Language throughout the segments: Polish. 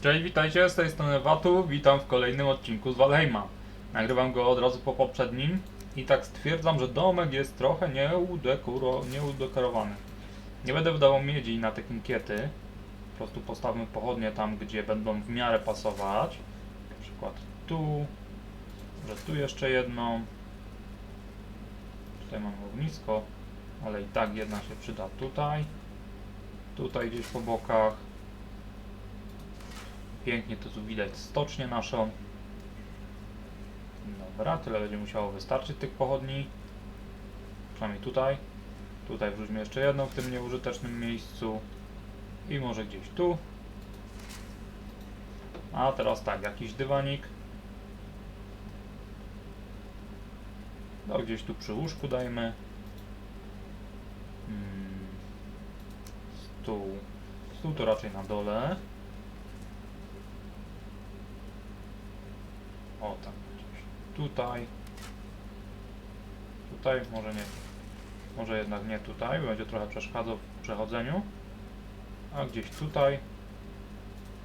Cześć, witajcie, z tej strony Watu, witam w kolejnym odcinku z Valheima. Nagrywam go od razu po poprzednim i tak stwierdzam, że domek jest trochę nieudekoro, nieudekorowany. Nie będę wydawał miedzi na te kinkiety, po prostu postawmy pochodnie tam, gdzie będą w miarę pasować. Na przykład tu, że tu jeszcze jedną. Tutaj mam ognisko, ale i tak jedna się przyda tutaj. Tutaj gdzieś po bokach. Pięknie to tu widać stocznię naszą. Dobra, tyle będzie musiało wystarczyć tych pochodni. Przynajmniej tutaj. Tutaj wrzućmy jeszcze jedną w tym nieużytecznym miejscu. I może gdzieś tu. A teraz tak, jakiś dywanik. No gdzieś tu przy łóżku dajmy. Hmm. Stół. Stół to raczej na dole. O tak, gdzieś tutaj. Tutaj, może nie. Może jednak nie tutaj, będzie trochę przeszkadzał w przechodzeniu. A gdzieś tutaj.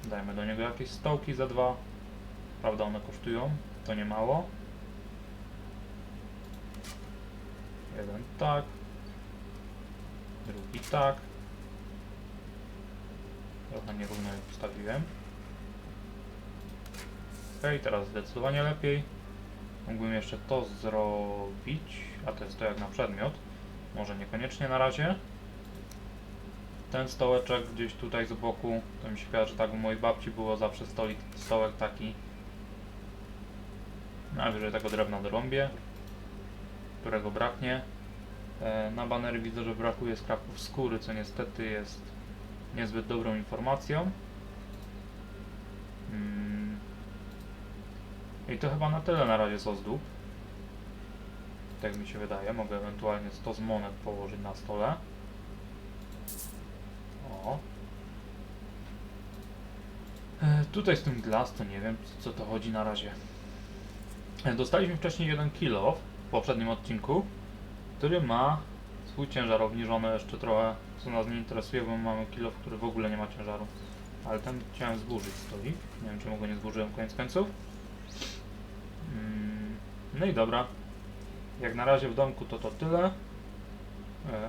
Dajmy do niego jakieś stołki za dwa. Prawda, one kosztują, to nie mało. Jeden tak. Drugi tak. Trochę nierówno je postawiłem. Ok, teraz zdecydowanie lepiej. Mógłbym jeszcze to zrobić, a to jest to jak na przedmiot. Może niekoniecznie na razie. Ten stołeczek gdzieś tutaj z boku, to mi się kojarzy, że tak u mojej babci było zawsze stolik, stołek taki. Najwyżej tego drewna dorąbię, którego braknie. E, Na banery widzę, że brakuje skrawków skóry, co niestety jest niezbyt dobrą informacją. Mm. I to chyba na tyle na razie z ozdób. Tak mi się wydaje. Mogę ewentualnie 100 z monet położyć na stole. O. E, tutaj z tym glass to nie wiem co to chodzi na razie. E, dostaliśmy wcześniej jeden kilo w poprzednim odcinku, który ma swój ciężar obniżony jeszcze trochę, co nas nie interesuje, bo mamy kilo, który w ogóle nie ma ciężaru. Ale ten chciałem zburzyć stolik. Nie wiem czemu go nie zburzyłem koniec końców. No i dobra. Jak na razie w domku to to tyle. E, e, e.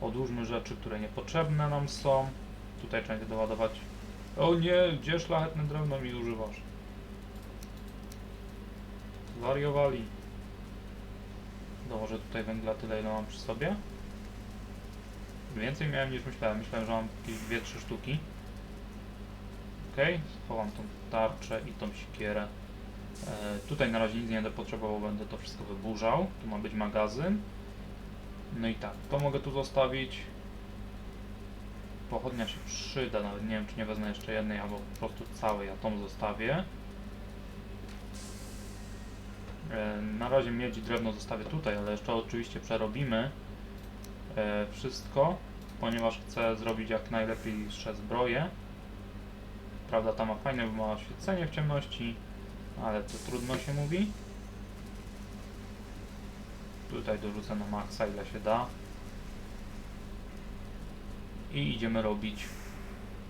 Odłóżmy rzeczy, które niepotrzebne nam są. Tutaj trzeba będzie doładować. O nie, gdzie szlachetne drewno mi używasz? Zwariowali. Dołożę tutaj węgla tyle, ile mam przy sobie. Więcej miałem niż myślałem. Myślałem, że mam jakieś 2-3 sztuki. Ok, schowam tą tarczę i tą sikierę. E, tutaj na razie nic nie będę potrzebował, będę to wszystko wyburzał. Tu ma być magazyn. No i tak, to mogę tu zostawić. Pochodnia się przyda, nawet nie wiem czy nie wezmę jeszcze jednej albo po prostu całej, ja tą zostawię. E, na razie miedź i drewno zostawię tutaj, ale jeszcze oczywiście przerobimy e, wszystko, ponieważ chcę zrobić jak najlepiejsze zbroje. Prawda, ta ma fajne, ma oświecenie w ciemności, ale to trudno się mówi. Tutaj dorzucę na maksa ile się da. I idziemy robić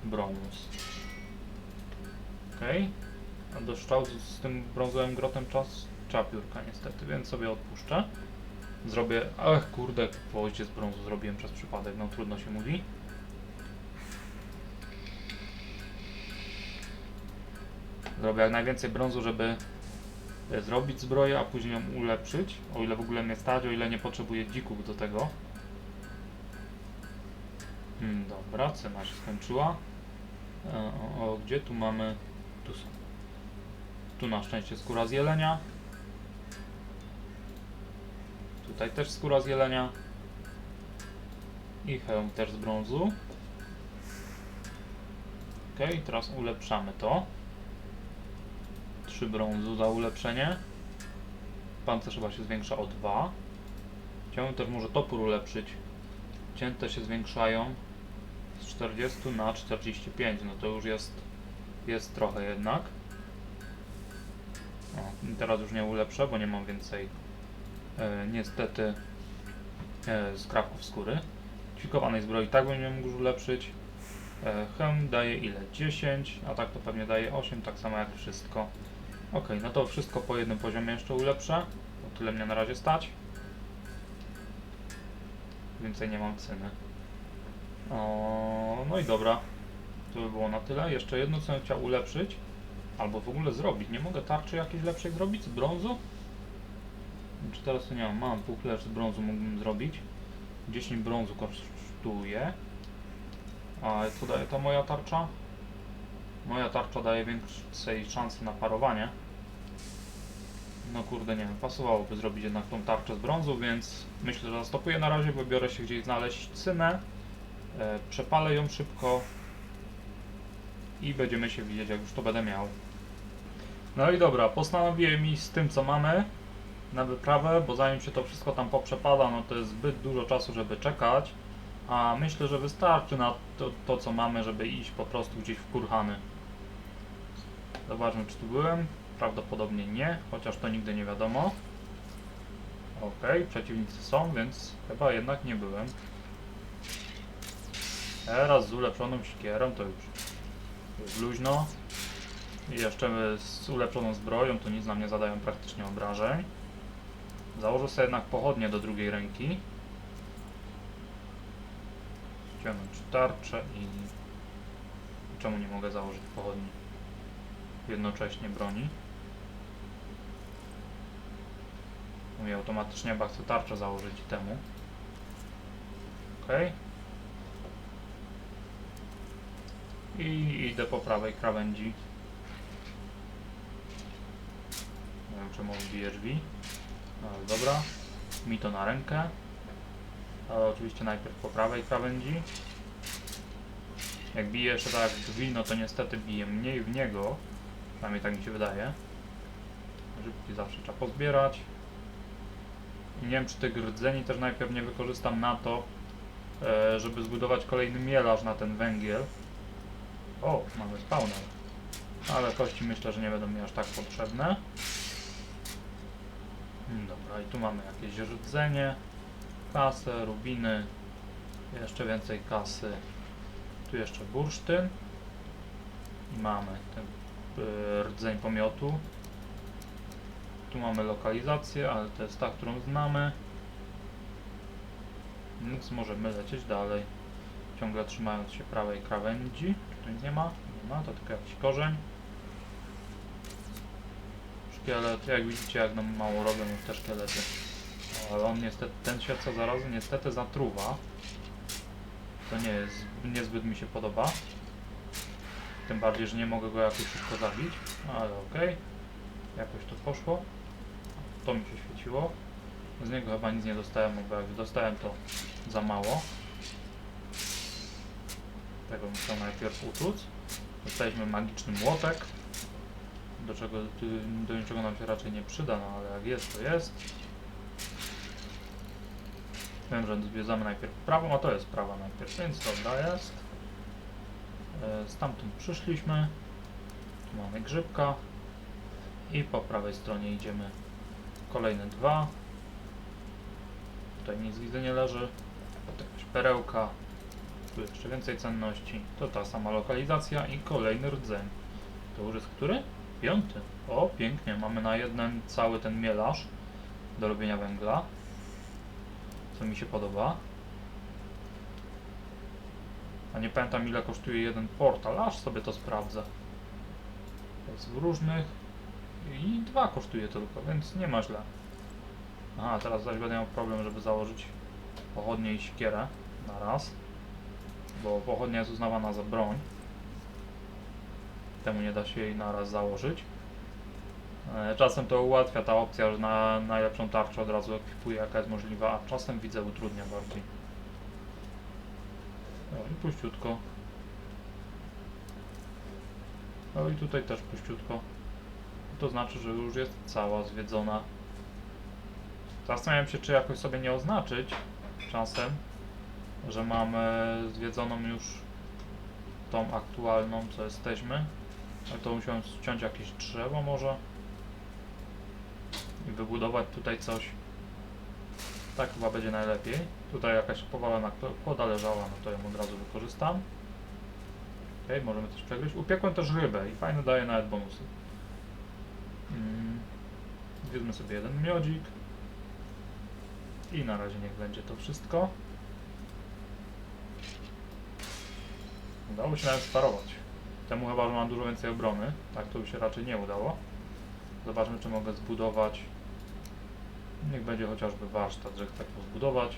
brąz. Ok. A do szczał z, tym brązowym grotem czas czapiórka niestety, więc sobie odpuszczę. Zrobię... Ach kurde, gwoździe z brązu zrobiłem przez przypadek, no trudno się mówi. Zrobię jak najwięcej brązu, żeby e, zrobić zbroję, a później ją ulepszyć. O ile w ogóle mnie stać, o ile nie potrzebuję dzików do tego. Hmm, dobra, cena się skończyła. E, o, o, gdzie tu mamy? Tu są. Tu na szczęście skóra z jelenia. Tutaj też skóra z jelenia. I hełm też z brązu. Ok, teraz ulepszamy to. 3 brązu za ulepszenie. Pancerz chyba się zwiększa o 2. Chciałbym też może topór ulepszyć. Cięte się zwiększają z 40 na 45. No to już jest, jest trochę jednak. O, teraz już nie ulepszę, bo nie mam więcej e, niestety e, skrawków skóry. Ćwikowanej zbroi tak bym nie mógł już ulepszyć. E, Hem daje ile? 10, a tak to pewnie daje 8, tak samo jak wszystko. Ok, no to wszystko po jednym poziomie jeszcze ulepszę, bo tyle mnie na razie stać. Więcej nie mam ceny. O, no i dobra, to by było na tyle. Jeszcze jedno co bym chciał ulepszyć, albo w ogóle zrobić. Nie mogę tarczy jakiejś lepszej zrobić z brązu? Czy teraz to nie mam? Mam pół z brązu mógłbym zrobić. 10 brązu kosztuje. A co daje ta moja tarcza? Moja tarcza daje większej szansy na parowanie. No kurde, nie wiem, pasowałoby zrobić jednak tą tarczę z brązu, więc myślę, że zastopuję na razie, wybiorę się gdzieś znaleźć cynę, e, przepalę ją szybko i będziemy się widzieć, jak już to będę miał. No i dobra, postanowiłem iść z tym, co mamy na wyprawę, bo zanim się to wszystko tam poprzepada, no to jest zbyt dużo czasu, żeby czekać. A myślę, że wystarczy na to, to co mamy, żeby iść po prostu gdzieś w kurhany. Zobaczmy, czy tu byłem. Prawdopodobnie nie, chociaż to nigdy nie wiadomo. Ok, przeciwnicy są, więc chyba jednak nie byłem. Teraz z ulepszoną sikierą to już jest luźno. I jeszcze z ulepszoną zbroją to nic nam nie zadają praktycznie obrażeń. Założę sobie jednak pochodnie do drugiej ręki. Ściągnąć tarczę i... Czemu nie mogę założyć pochodni? Jednocześnie broni. Mówię automatycznie, bo chcę tarczę założyć temu. Ok. I idę po prawej krawędzi. Nie wiem czemu wbiję drzwi. No dobra. Mi to na rękę. Ale oczywiście najpierw po prawej krawędzi. Jak bije jeszcze tak drzwi, no to niestety bije mniej w niego. Przynajmniej tak mi się wydaje. Grzybki zawsze trzeba pozbierać. Nie wiem czy tych rdzeni też najpierw nie wykorzystam na to, e, żeby zbudować kolejny mielarz na ten węgiel. O, mamy spawner. Ale kości myślę, że nie będą mi aż tak potrzebne. Mm, Dobra, i tu mamy jakieś rdzenie, kasę, rubiny, jeszcze więcej kasy. Tu jeszcze bursztyn. I mamy ten y, rdzeń pomiotu. Tu mamy lokalizację, ale to jest ta, którą znamy. Więc możemy lecieć dalej. Ciągle trzymając się prawej krawędzi. Czy tu nic nie ma? Nie ma, to tylko jakiś korzeń. Szkielet, jak widzicie, jak nam mało robią już te szkielety. Ale on niestety, ten świat zarazy niestety zatruwa. To nie jest, niezbyt mi się podoba. Tym bardziej, że nie mogę go jakoś szybko zabić, ale okej. Jakoś to poszło. To mi się świeciło. Z niego chyba nic nie dostałem, bo jak dostałem to za mało. Tego muszę najpierw utłuc. Dostaliśmy magiczny młotek. Do czego, do niczego nam się raczej nie przyda, no ale jak jest, to jest. Wiem, że zwiedzamy najpierw prawą, a to jest prawa najpierw, więc dobra jest. E, Stamtąd przyszliśmy. Tu mamy grzybka. I po prawej stronie idziemy kolejne dwa. Tutaj nic widzę nie leży. To jakaś perełka. Tu jeszcze więcej cenności. To ta sama lokalizacja i kolejny rdzeń. To już jest który? Piąty. O, pięknie. Mamy na jeden cały ten mielarz do robienia węgla. Co mi się podoba. A nie pamiętam ile kosztuje jeden portal, aż sobie to sprawdzę. Jest w różnych i dwa kosztuje tylko, więc nie ma źle. Aha, teraz zaś będę miał problem, żeby założyć pochodnie i siekierę na raz. Bo pochodnia jest uznawana za broń. Temu nie da się jej na raz założyć. E, Czasem to ułatwia ta opcja, że na najlepszą tarczę od razu ekwipuję jaka jest możliwa, a czasem widzę utrudnia bardziej. No i puściutko. No i tutaj też puściutko. To znaczy, że już jest cała zwiedzona. Zastanawiam się, czy jakoś sobie nie oznaczyć czasem, że mamy zwiedzoną już tą aktualną, co jesteśmy. Ale to musiałem ściąć jakieś drzewo może i wybudować tutaj coś. Tak chyba będzie najlepiej. Tutaj jakaś powalona kłoda leżała, no to ją od razu wykorzystam. Okej, możemy też przegryźć. Upiekłem też rybę i fajnie daje nawet bonusy. Zjedzmy sobie jeden miodzik. I na razie niech będzie to wszystko. Udało się nawet sparować. Temu chyba, że mam dużo więcej obrony. Tak to by się raczej nie udało. Zobaczmy, czy mogę zbudować. Niech będzie chociażby warsztat, że chcę to zbudować.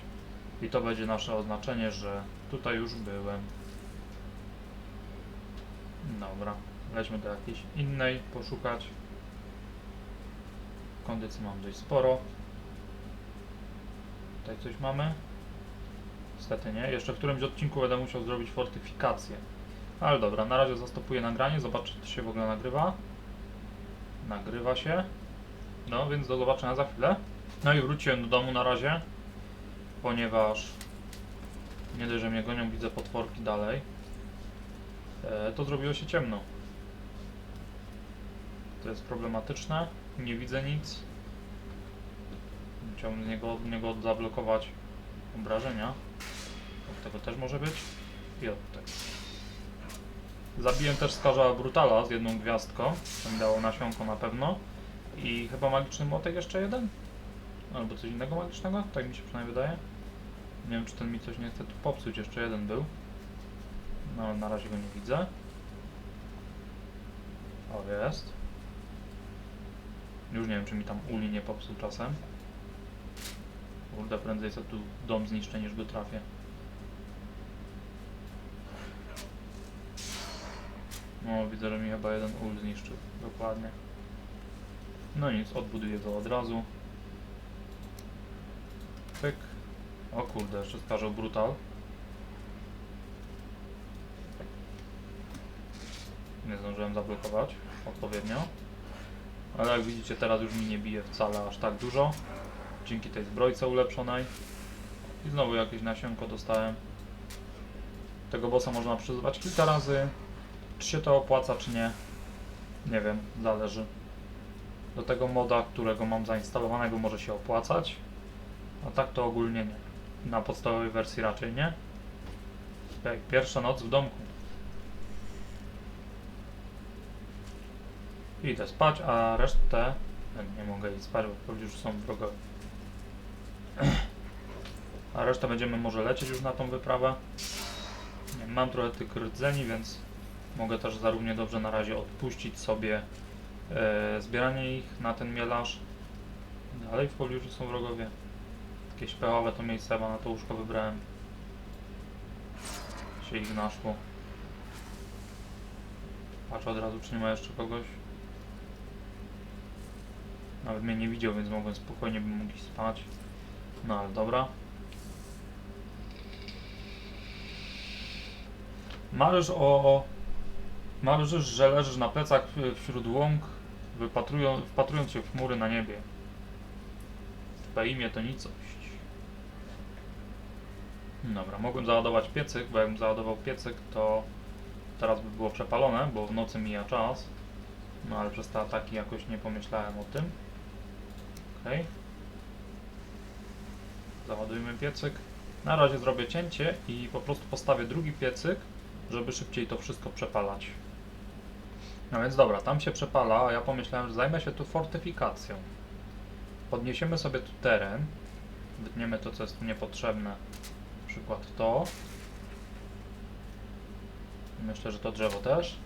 I to będzie nasze oznaczenie, że tutaj już byłem. Dobra, lećmy do jakiejś innej poszukać. Kondycji mam dość sporo. Tutaj coś mamy? Niestety nie. Jeszcze w którymś odcinku będę musiał zrobić fortyfikację. Ale dobra, na razie zastopuję nagranie. Zobaczę, czy się w ogóle nagrywa. Nagrywa się. No, więc do zobaczenia za chwilę. No i wróciłem do domu na razie, ponieważ nie dość, że mnie gonią, widzę potworki dalej. E, to zrobiło się ciemno. To jest problematyczne. Nie widzę nic. Chciałbym z niego, niego zablokować obrażenia. Od tego też może być. I od tego. Zabiłem też skarża Brutala z jedną gwiazdką. To mi dało nasionko na pewno. I chyba magiczny młotek jeszcze jeden? Albo coś innego magicznego? Tak mi się przynajmniej wydaje. Nie wiem, czy ten mi coś nie chce tu popsuć. Jeszcze jeden był. No, ale na razie go nie widzę. O, jest. Już nie wiem, czy mi tam uli nie popsuł czasem. Kurde, prędzej sobie tu dom zniszczę, niż go trafię. No, widzę, że mi chyba jeden ul zniszczył. Dokładnie. No nic, odbuduję go od razu. Pyk. O kurde, jeszcze skarżał brutal. Nie zdążyłem zablokować odpowiednio. Ale jak widzicie teraz już mi nie bije wcale aż tak dużo. Dzięki tej zbrojce ulepszonej. I znowu jakieś nasionko dostałem. Tego bossa można przyzywać kilka razy. Czy się to opłaca, czy nie? Nie wiem, zależy. Do tego moda, którego mam zainstalowanego może się opłacać. A tak to ogólnie nie. Na podstawowej wersji raczej nie. Pierwsza noc w domku. Idę spać, a resztę... Nie mogę iść spać, bo pewnie już są wrogowie. A resztę będziemy może lecieć już na tą wyprawę. Mam trochę tych rdzeni, więc mogę też za równie dobrze na razie odpuścić sobie e, zbieranie ich na ten mielarz. Dalej w pobliżu są wrogowie. Jakieś pechowe to miejsce, chyba na to łóżko wybrałem. Się ich naszło. Patrzę od razu, czy nie ma jeszcze kogoś. Nawet mnie nie widział, więc mogłem spokojnie bym mógł spać. No ale dobra. Marzysz o... Marzysz, że leżysz na plecach wśród łąk, wypatrują, wpatrując się w chmury na niebie. Twe imię to nicość. Dobra, mogłem załadować piecyk, bo jakbym załadował piecyk, to teraz by było przepalone, bo w nocy mija czas. No ale przez te ataki jakoś nie pomyślałem o tym. Okej. Załadujmy piecyk. Na razie zrobię cięcie i po prostu postawię drugi piecyk, żeby szybciej to wszystko przepalać. No więc dobra, tam się przepala, a ja pomyślałem, że zajmę się tu fortyfikacją. Podniesiemy sobie tu teren. Wytniemy to, co jest tu niepotrzebne. Na przykład to. Myślę, że to drzewo też.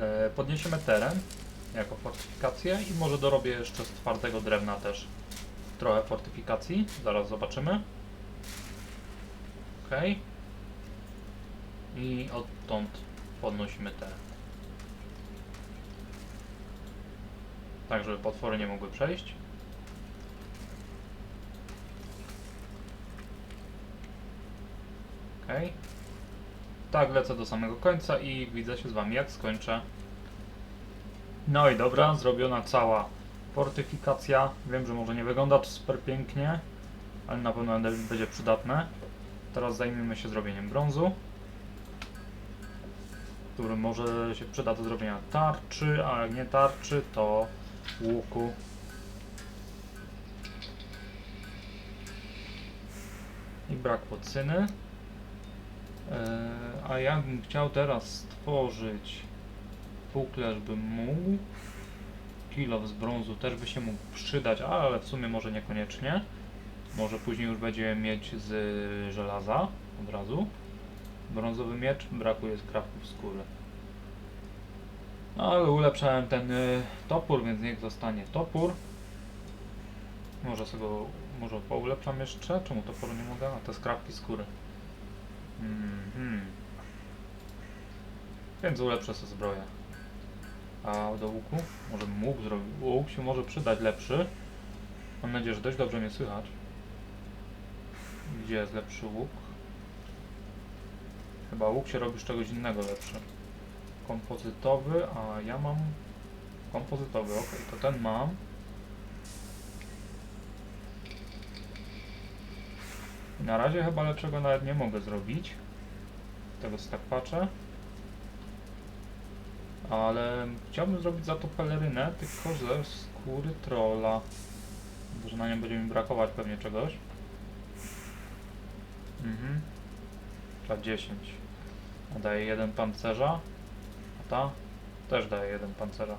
E, Podniesiemy teren jako fortyfikację i może dorobię jeszcze z twardego drewna też trochę fortyfikacji. Zaraz zobaczymy. Ok. I odtąd podnosimy teren. Tak, żeby potwory nie mogły przejść. Ok. Tak, lecę do samego końca i widzę się z Wami jak skończę. No i dobra, zrobiona cała fortyfikacja. Wiem, że może nie wygląda to super pięknie, ale na pewno będzie przydatne. Teraz zajmiemy się zrobieniem brązu, który może się przyda do zrobienia tarczy, a jak nie tarczy, to łuku. I brakło cyny. E, a jakbym chciał teraz stworzyć puklerz bym mógł. Kilo z brązu też by się mógł przydać, ale w sumie może niekoniecznie. Może później już będziemy mieć z żelaza od razu. Brązowy miecz, brakuje skrawków skóry. No, ale ulepszałem ten y, topór, więc niech zostanie topór. Może sobie go, może poulepszam jeszcze? Czemu toporu nie mogę? A te skrawki skóry. Mhm. Więc ulepszę sobie zbroję. A do łuku? Może mógł zrobić. Łuk się może przydać lepszy. Mam nadzieję, że dość dobrze mnie słychać. Gdzie jest lepszy łuk? Chyba łuk się robi z czegoś innego lepszy. Kompozytowy, a ja mam kompozytowy, ok, to ten mam. Na razie chyba lepszego nawet nie mogę zrobić. Tego co tak patrzę. Ale chciałbym zrobić za to pelerynę, tylko ze skóry trolla. Że na nią będzie mi brakować pewnie czegoś. Mhm. Trzeba 10. A daje jeden pancerza. A ta też daje jeden pancerza.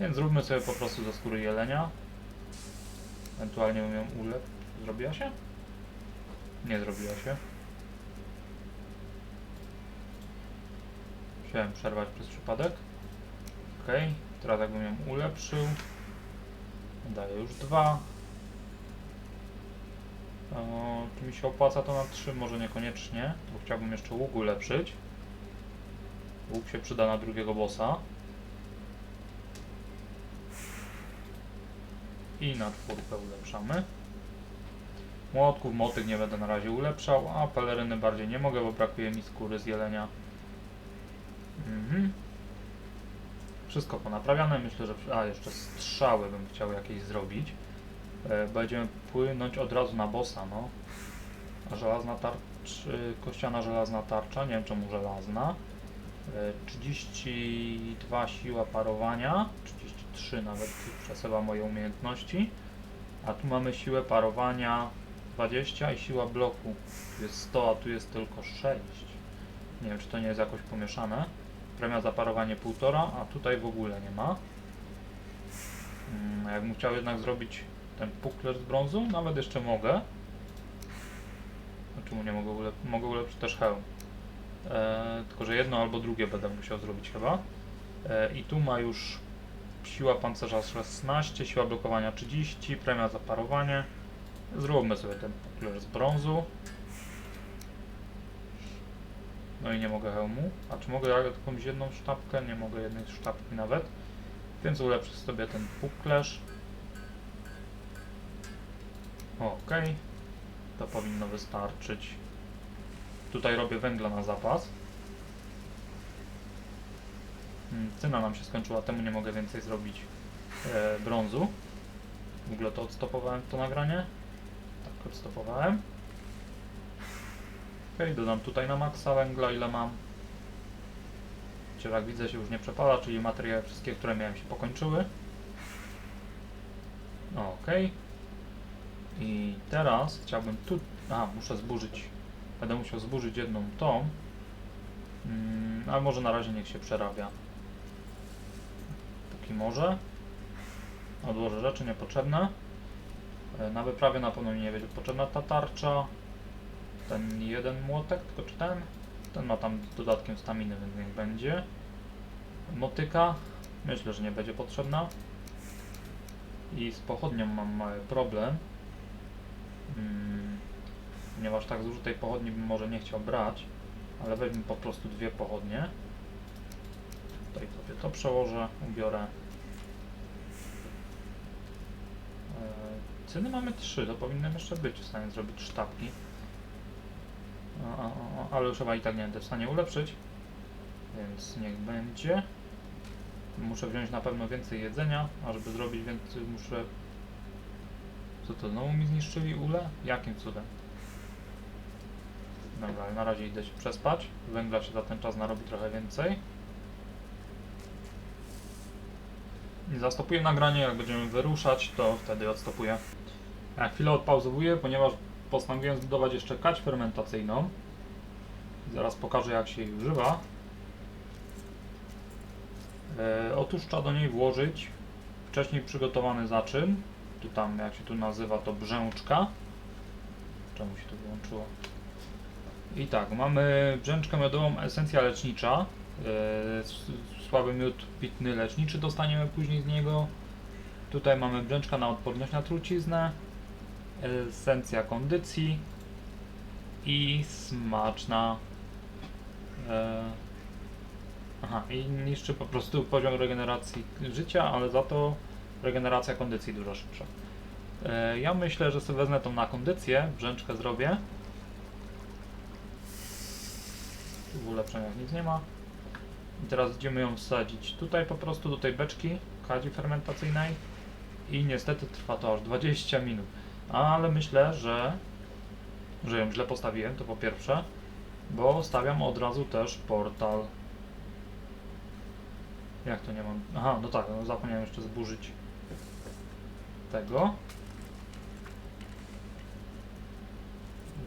Więc zróbmy sobie po prostu ze skóry jelenia. Ewentualnie bym ją ulep. Zrobiła się? Nie zrobiła się. Musiałem przerwać przez przypadek. Ok, teraz jakbym ją ulepszył. Daje już dwa. Czy mi się opłaca to na 3? Może niekoniecznie, bo chciałbym jeszcze łuk ulepszyć. Łuk się przyda na drugiego bossa. I na czwórkę ulepszamy. Młotków, motyk nie będę na razie ulepszał, a peleryny bardziej nie mogę, bo brakuje mi skóry z jelenia. Mhm. Wszystko ponaprawiane, myślę, że... A, jeszcze strzały bym chciał jakieś zrobić. E, będziemy płynąć od razu na bossa, no. A żelazna tarcza... Kościana żelazna tarcza, nie wiem czemu żelazna. E, 32 siła parowania, 33 nawet przesyła moje umiejętności. A tu mamy siłę parowania 20 i siła bloku. Tu jest 100, a tu jest tylko 6. Nie wiem, czy to nie jest jakoś pomieszane. Premia za parowanie 1,5, a tutaj w ogóle nie ma. Mm, Jakbym chciał jednak zrobić ten pukler z brązu, nawet jeszcze mogę. Czemu nie mogę? Mogę ulepszyć też hełm. E, tylko, że jedno albo drugie będę musiał zrobić chyba. E, I tu ma już siła pancerza 16, siła blokowania 30, premia za parowanie. Zróbmy sobie ten pukler z brązu. No i nie mogę hełmu. A czy mogę jakąś jedną sztabkę? Nie mogę jednej sztabki nawet. Więc ulepszę sobie ten puklerz. Ok. To powinno wystarczyć. Tutaj robię węgla na zapas. Hmm, Cyna nam się skończyła, temu nie mogę więcej zrobić e, brązu. W ogóle to odstopowałem to nagranie. Tak, odstopowałem. Ok, dodam tutaj na maksa węgla, ile mam. Cierak widzę się już nie przepala, czyli materiały wszystkie, które miałem się pokończyły. Ok. I teraz chciałbym tu... A, muszę zburzyć. Będę musiał zburzyć jedną tą. Mm, ale może na razie niech się przerabia. Póki może. Odłożę rzeczy niepotrzebne. E, Na wyprawie na pewno mi nie będzie potrzebna ta tarcza. Ten jeden młotek, tylko czy ten? Ten ma tam dodatkiem staminy, więc niech będzie. Motyka. Myślę, że nie będzie potrzebna. I z pochodnią mam mały problem. Mm, ponieważ tak zużytej pochodni bym może nie chciał brać, ale weźmy po prostu dwie pochodnie. Tutaj sobie to przełożę, ubiorę. Eee, Cyny mamy trzy, to powinienem jeszcze być w stanie zrobić sztabki. A, ale chyba i tak nie będę w stanie ulepszyć, więc niech będzie. Muszę wziąć na pewno więcej jedzenia, a żeby zrobić więcej muszę... Co to, znowu mi zniszczyli ule? Jakim cudem? Dobra, ale na razie idę się przespać. Węgla się za ten czas narobi trochę więcej. Zastopuję nagranie, jak będziemy wyruszać, to wtedy odstopuję. Ja chwilę odpauzowuję, ponieważ postanowiłem zbudować jeszcze kać fermentacyjną. Zaraz pokażę jak się jej używa. E, otóż trzeba do niej włożyć wcześniej przygotowany zaczyn. Tu tam, jak się tu nazywa, to brzęczka. Czemu się to wyłączyło? I tak, mamy brzęczkę miodową, esencja lecznicza. E, słaby miód pitny leczniczy dostaniemy później z niego. Tutaj mamy brzęczka na odporność na truciznę. Esencja kondycji. I smaczna. E, aha, i niszczy po prostu poziom regeneracji życia, ale za to regeneracja kondycji dużo szybsza. E, ja myślę, że sobie wezmę tą na kondycję, brzęczkę zrobię. W ulepszeniach nic nie ma. I teraz idziemy ją wsadzić tutaj po prostu do tej beczki kadzi fermentacyjnej i niestety trwa to aż 20 minut. Ale myślę, że że ją źle postawiłem, to po pierwsze, bo stawiam od razu też portal. Jak to nie mam? Aha, no tak, no zapomniałem jeszcze zburzyć tego.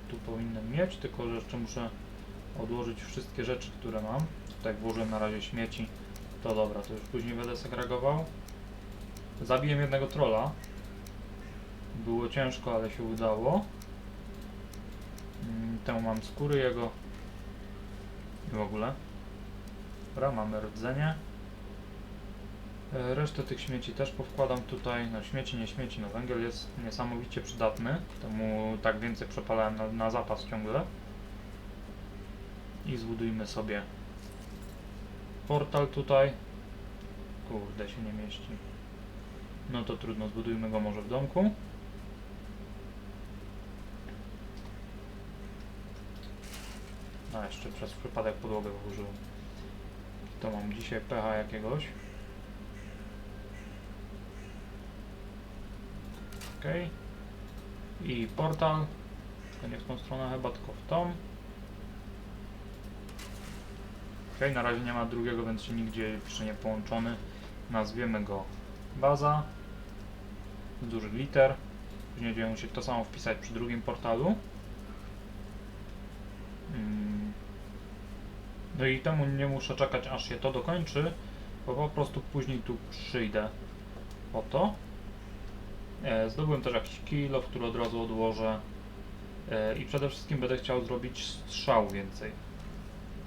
Tu powinienem mieć, tylko że jeszcze muszę odłożyć wszystkie rzeczy, które mam. Tutaj włożyłem na razie śmieci. To dobra, to już później będę segregował. Zabiłem jednego trolla. Było ciężko, ale się udało. Mm, Temu mam skóry jego. I w ogóle. Dobra, mamy rdzenie. E, Resztę tych śmieci też powkładam tutaj. No śmieci, nie śmieci, no węgiel jest niesamowicie przydatny. Temu tak więcej przepalałem na, na zapas ciągle. I zbudujmy sobie portal tutaj. Kurde, się nie mieści. No to trudno, zbudujmy go może w domku. A jeszcze przez przypadek podłogę włożyłem. To mam dzisiaj pecha jakiegoś. Okej. I portal. To nie w tą stronę chyba, tylko w tą. Okej, na razie nie ma drugiego, więc się nigdzie jeszcze nie połączony. Nazwiemy go baza. Duży liter. Później będziemy musieli to samo wpisać przy drugim portalu. No i temu nie muszę czekać aż się to dokończy, bo po prostu później tu przyjdę po to. E, zdobyłem też jakiś kilo, który od razu odłożę e, i przede wszystkim będę chciał zrobić strzał więcej.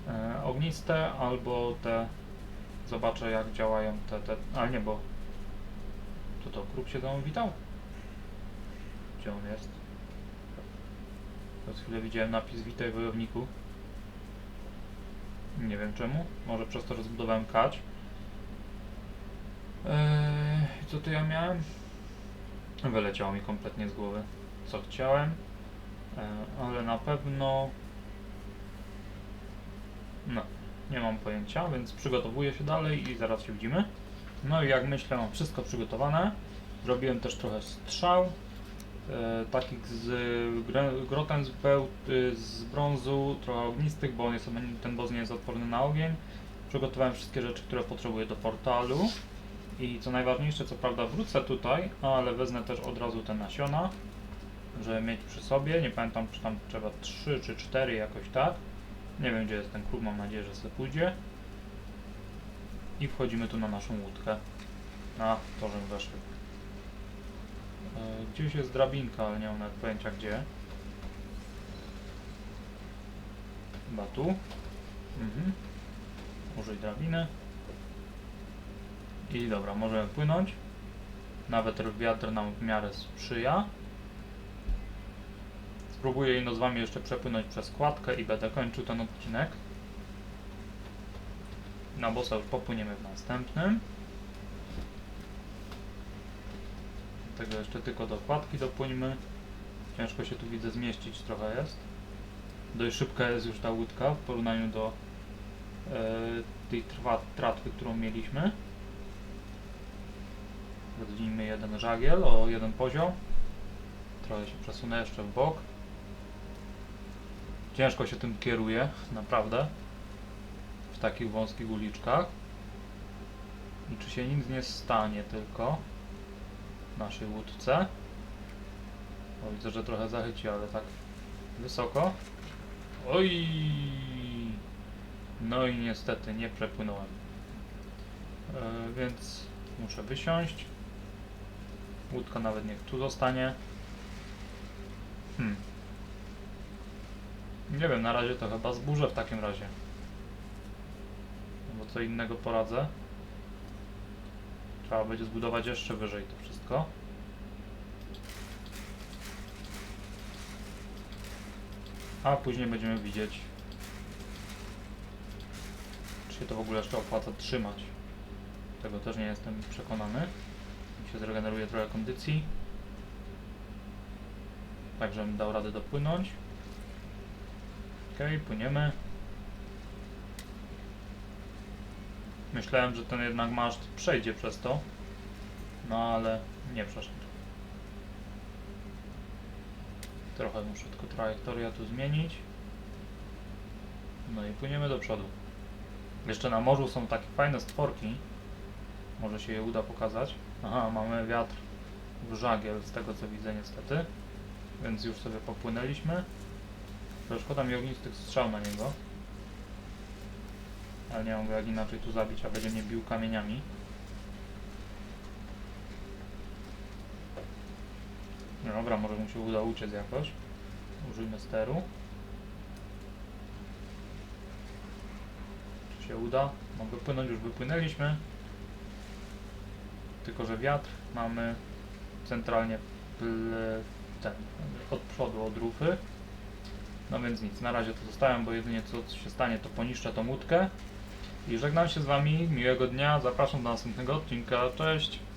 E, ogniste albo te, zobaczę jak działają te, te, nie, bo to to kruk się mną witał? Gdzie on jest? Przez chwilę widziałem napis Witaj wojowniku. Nie wiem czemu. Może przez to, że zbudowałem kać. Eee, co tu ja miałem? Wyleciało mi kompletnie z głowy, co chciałem. Eee, ale na pewno... No, nie mam pojęcia, więc przygotowuję się dalej i zaraz się widzimy. No i jak myślę, mam wszystko przygotowane. Zrobiłem też trochę strzał takich z groten z, z brązu, trochę ognistych, bo on jest, ten boss nie jest odporny na ogień. Przygotowałem wszystkie rzeczy, które potrzebuję do portalu. I co najważniejsze, co prawda wrócę tutaj, ale wezmę też od razu te nasiona, żeby mieć przy sobie. Nie pamiętam, czy tam trzeba 3 czy 4 jakoś tak. Nie wiem, gdzie jest ten klub, mam nadzieję, że sobie pójdzie. I wchodzimy tu na naszą łódkę. Na to, że weszły. E, Gdzieś jest drabinka, ale nie mam nawet pojęcia gdzie. Chyba tu. Mhm. Użyj drabiny. I dobra, możemy płynąć. Nawet wiatr nam w miarę sprzyja. Spróbuję ino z wami jeszcze przepłynąć przez kładkę i będę kończył ten odcinek. Na bossa już popłyniemy w następnym. Tego jeszcze tylko do kładki dopłyńmy. Ciężko się tu widzę zmieścić trochę jest. Dość szybka jest już ta łódka w porównaniu do e, tej trwa, tratwy, którą mieliśmy. Rozdźnijmy jeden żagiel o jeden poziom. Trochę się przesunę jeszcze w bok. Ciężko się tym kieruje, naprawdę. W takich wąskich uliczkach. I czy się nic nie stanie tylko naszej łódce. O, widzę, że trochę zachyci, ale tak wysoko. Oj! No i niestety nie przepłynąłem. E, więc muszę wysiąść. Łódka nawet niech tu zostanie. Hmm. Nie wiem, na razie to chyba zburzę w takim razie. No bo co innego poradzę. Trzeba będzie zbudować jeszcze wyżej to wszystko. A później będziemy widzieć, czy się to w ogóle jeszcze opłaca trzymać. Tego też nie jestem przekonany. Jak się zregeneruje trochę kondycji. Tak, żebym dał radę dopłynąć. Okej, płyniemy. Myślałem, że ten jednak maszt przejdzie przez to. No ale nie przeszedł. Trochę muszę tylko trajektorię tu zmienić. No i płyniemy do przodu. Jeszcze na morzu są takie fajne stworki. Może się je uda pokazać. Aha, mamy wiatr w żagiel, z tego co widzę niestety. Więc już sobie popłynęliśmy. Szkoda mi ognistych strzał na niego. Ale nie go jak inaczej tu zabić, a będzie mnie bił kamieniami. No Dobra, może mu się uda uciec jakoś. Użyjmy steru. Czy się uda? Mogę płynąć, już wypłynęliśmy. Tylko, że wiatr mamy centralnie ten, od przodu, od rufy. No więc nic, na razie to zostawiam, bo jedynie co się stanie, to poniszczę tą łódkę. I żegnam się z Wami, miłego dnia, zapraszam do następnego odcinka, cześć!